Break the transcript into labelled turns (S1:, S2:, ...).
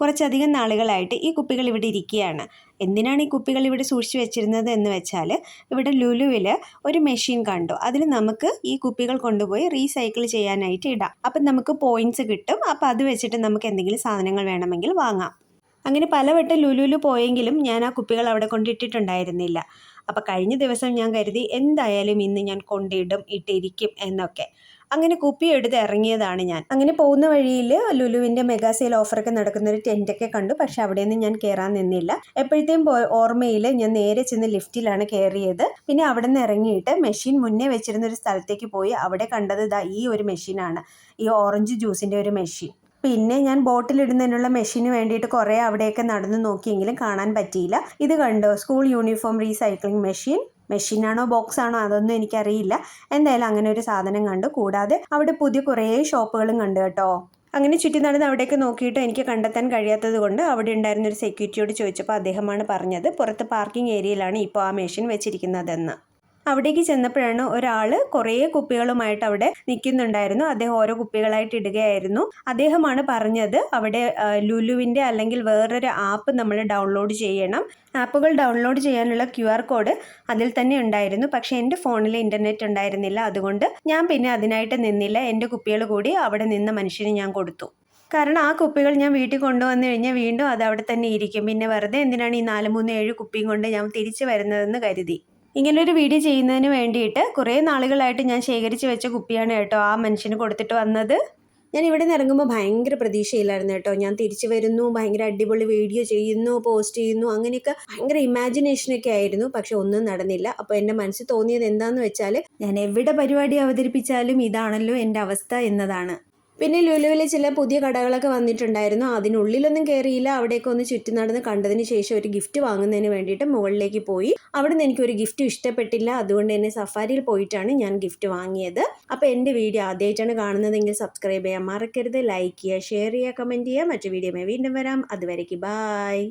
S1: കുറച്ചധികം നാളുകളായിട്ട് ഈ കുപ്പികൾ ഇവിടെ ഇരിക്കുകയാണ്. എന്തിനാണ് ഈ കുപ്പികൾ ഇവിടെ സൂക്ഷിച്ചു വെച്ചിരുന്നത് എന്ന് വെച്ചാൽ ഇവിടെ ലുലുവിൽ ഒരു മെഷീൻ കണ്ടു. അതിൽ നമുക്ക് ഈ കുപ്പികൾ കൊണ്ടുപോയി റീസൈക്കിൾ ചെയ്യാനായിട്ട് ഇടാം. അപ്പം നമുക്ക് പോയിന്റ്സ് കിട്ടും. അപ്പോൾ അത് വെച്ചിട്ട് നമുക്ക് എന്തെങ്കിലും സാധനങ്ങൾ വേണമെങ്കിൽ വാങ്ങാം. അങ്ങനെ പലവട്ടം ലുലുലു പോയെങ്കിലും ഞാൻ ആ കുപ്പികൾ അവിടെ കൊണ്ടിട്ടിട്ടുണ്ടായിരുന്നില്ല. അപ്പോൾ കഴിഞ്ഞ ദിവസം ഞാൻ കരുതി എന്തായാലും ഇന്ന് ഞാൻ കൊണ്ടിടും ഇട്ടിരിക്കും എന്നൊക്കെ. അങ്ങനെ കുപ്പി എടുത്ത് ഇറങ്ങിയതാണ് ഞാൻ. അങ്ങനെ പോകുന്ന വഴിയിൽ ലുലുവിന്റെ മെഗാ സെയിൽ ഓഫറൊക്കെ നടക്കുന്ന ഒരു ടെന്റൊക്കെ കണ്ടു. പക്ഷെ അവിടെയൊന്നും ഞാൻ കയറാൻ നിന്നില്ല. എപ്പോഴത്തെയും ഓർമ്മയിൽ ഞാൻ നേരെ ചെന്ന് ലിഫ്റ്റിലാണ് കയറിയത് പിന്നെ അവിടെ നിന്ന് ഇറങ്ങിയിട്ട് മെഷീൻ മുന്നേ വെച്ചിരുന്ന ഒരു സ്ഥലത്തേക്ക് പോയി. അവിടെ കണ്ടത് ഇതാ ഈ ഒരു മെഷീനാണ് ഈ ഓറഞ്ച് ജ്യൂസിന്റെ ഒരു മെഷീൻ പിന്നെ ഞാൻ ബോട്ടിലിടുന്നതിനുള്ള മെഷീന് വേണ്ടിയിട്ട് കുറേ അവിടെയൊക്കെ നടന്നു നോക്കിയെങ്കിലും കാണാൻ പറ്റിയില്ല. ഇത് കണ്ടോ? സ്കൂൾ യൂണിഫോം റീസൈക്ലിംഗ് മെഷീൻ മെഷീനാണോ ബോക്സ് ആണോ അതൊന്നും എനിക്കറിയില്ല. എന്തായാലും അങ്ങനെ ഒരു സാധനം കണ്ടു. കൂടാതെ അവിടെ പുതിയ കുറേ ഷോപ്പുകളും കണ്ടു കേട്ടോ. അങ്ങനെ ചുറ്റി നടന്ന് അവിടേക്ക് നോക്കിയിട്ട് എനിക്ക് കണ്ടെത്താൻ കഴിയാത്തത് കൊണ്ട് അവിടെ ഉണ്ടായിരുന്ന ഒരു സെക്യൂരിറ്റിയോട് ചോദിച്ചപ്പോൾ അദ്ദേഹമാണ് പറഞ്ഞത് പുറത്ത് പാർക്കിംഗ് ഏരിയയിലാണ് ഇപ്പോൾ ആ മെഷീൻ വെച്ചിരിക്കുന്നതെന്ന്. അവിടേക്ക് ചെന്നപ്പോഴാണ് ഒരാൾ കുറേ കുപ്പികളുമായിട്ട് അവിടെ നിൽക്കുന്നുണ്ടായിരുന്നു. അദ്ദേഹം ഓരോ കുപ്പികളായിട്ട് ഇടുകയായിരുന്നു. അദ്ദേഹമാണ് പറഞ്ഞത് അവിടെ ലുലുവിന്റെ അല്ലെങ്കിൽ വേറൊരു ആപ്പ് നമ്മൾ ഡൗൺലോഡ് ചെയ്യണം. ആപ്പുകൾ ഡൗൺലോഡ് ചെയ്യാനുള്ള ക്യു ആർ കോഡ് അതിൽ തന്നെ ഉണ്ടായിരുന്നു. പക്ഷേ എന്റെ ഫോണിൽ ഇന്റർനെറ്റ് ഉണ്ടായിരുന്നില്ല. അതുകൊണ്ട് ഞാൻ പിന്നെ അതിനായിട്ട് നിന്നില്ല. എന്റെ കുപ്പികൾ കൂടി അവിടെ നിന്ന മനുഷ്യന് ഞാൻ കൊടുത്തു. കാരണം ആ കുപ്പികൾ ഞാൻ വീട്ടിൽ കൊണ്ടുവന്നു കഴിഞ്ഞാൽ വീണ്ടും അത് അവിടെ തന്നെ ഇരിക്കും. പിന്നെ വെറുതെ എന്തിനാണ് ഈ നാല് മൂന്ന് ഏഴ് കുപ്പിയും കൊണ്ട് ഞാൻ തിരിച്ചു വരുന്നതെന്ന് കരുതി. ഇങ്ങനൊരു വീഡിയോ ചെയ്യുന്നതിന് വേണ്ടിയിട്ട് കുറേ നാളുകളായിട്ട് ഞാൻ ശേഖരിച്ച് വെച്ച കുപ്പിയാണ് കേട്ടോ ആ മനുഷ്യന് കൊടുത്തിട്ട് വന്നത്. ഞാൻ ഇവിടെ നിന്ന് ഇറങ്ങുമ്പോൾ ഭയങ്കര പ്രതീക്ഷയില്ലായിരുന്നു കേട്ടോ. ഞാൻ തിരിച്ചു വരുന്നു ഭയങ്കര അടിപൊളി വീഡിയോ ചെയ്യുന്നു പോസ്റ്റ് ചെയ്യുന്നു അങ്ങനെയൊക്കെ ഭയങ്കര ഇമാജിനേഷനൊക്കെ ആയിരുന്നു. പക്ഷെ ഒന്നും നടന്നില്ല. അപ്പോൾ എന്റെ മനസ്സിൽ തോന്നിയത് എന്താണെന്ന് വെച്ചാൽ ഞാൻ എവിടെ പരിപാടി അവതരിപ്പിച്ചാലും ഇതാണല്ലോ എന്റെ അവസ്ഥ എന്നതാണ്. പിന്നെ ലുലുവിൽ ചില പുതിയ കടകളൊക്കെ വന്നിട്ടുണ്ടായിരുന്നു. അതിനുള്ളിലൊന്നും കയറിയില്ല അവിടെയൊക്കെ ഒന്ന് ചുറ്റി നടന്ന് കണ്ടതിന് ശേഷം ഒരു ഗിഫ്റ്റ് വാങ്ങുന്നതിന് വേണ്ടിയിട്ട് മുകളിലേക്ക് പോയി. അവിടെ നിന്ന് എനിക്കൊരു ഗിഫ്റ്റ് ഇഷ്ടപ്പെട്ടില്ല. അതുകൊണ്ട് തന്നെ സഫാരിയിൽ പോയിട്ടാണ് ഞാൻ ഗിഫ്റ്റ് വാങ്ങിയത്. അപ്പോൾ എന്റെ വീഡിയോ ആദ്യമായിട്ടാണ് കാണുന്നതെങ്കിൽ സബ്സ്ക്രൈബ് ചെയ്യാൻ മറക്കരുത്. ലൈക്ക് ചെയ്യുക ഷെയർ ചെയ്യുക കമന്റ് ചെയ്യുക. മറ്റു വീഡിയോ വീണ്ടും വരാം. അതുവരേക്ക് ബായ്